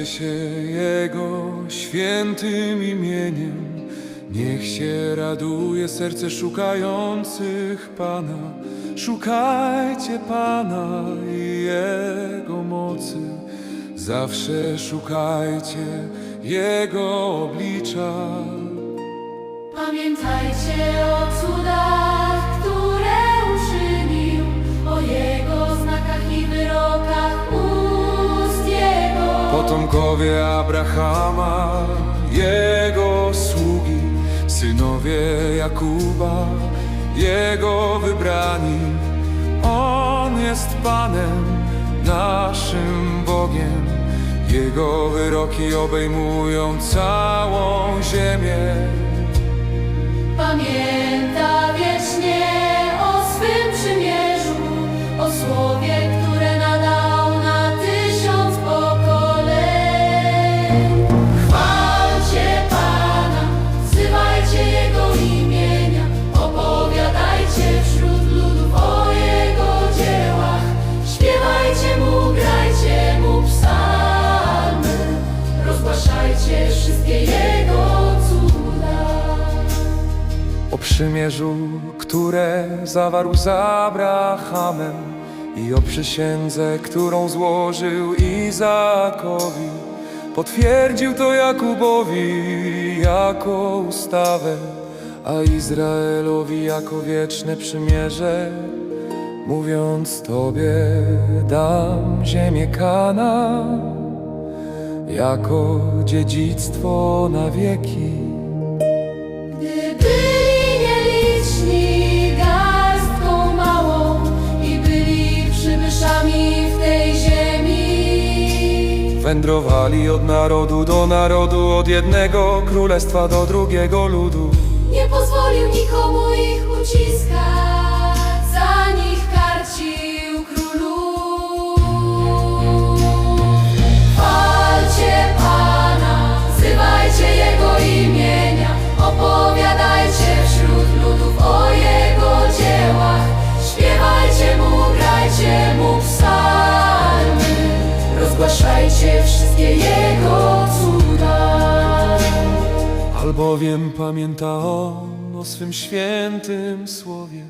Chwalcie się Jego świętym imieniem. Niech się raduje serce szukających Pana. Szukajcie Pana i Jego mocy. Zawsze szukajcie Jego oblicza. Pamiętajcie o cudach, Potomkowie Abrahama, jego sługi, synowie Jakuba, jego wybrani. On jest Panem, naszym Bogiem. Jego wyroki obejmują całą ziemię. Pamięta wiecznie o swym przymierzu, o słowie, przymierzu, które zawarł z Abrahamem i o przysiędze, którą złożył Izakowi. Potwierdził to Jakubowi jako ustawę, a Izraelowi jako wieczne przymierze. Mówiąc Tobie dam ziemię Kana jako dziedzictwo na wieki. Wędrowali od narodu do narodu, od jednego królestwa do drugiego ludu. Nie pozwolił nikomu ich uciskać, Albowiem pamięta on o swym świętym słowie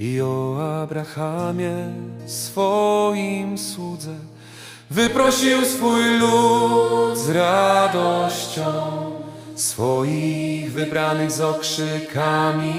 i o Abrahamie swoim słudze. Wyprosił swój lud z radością, swoich wybranych z okrzykami.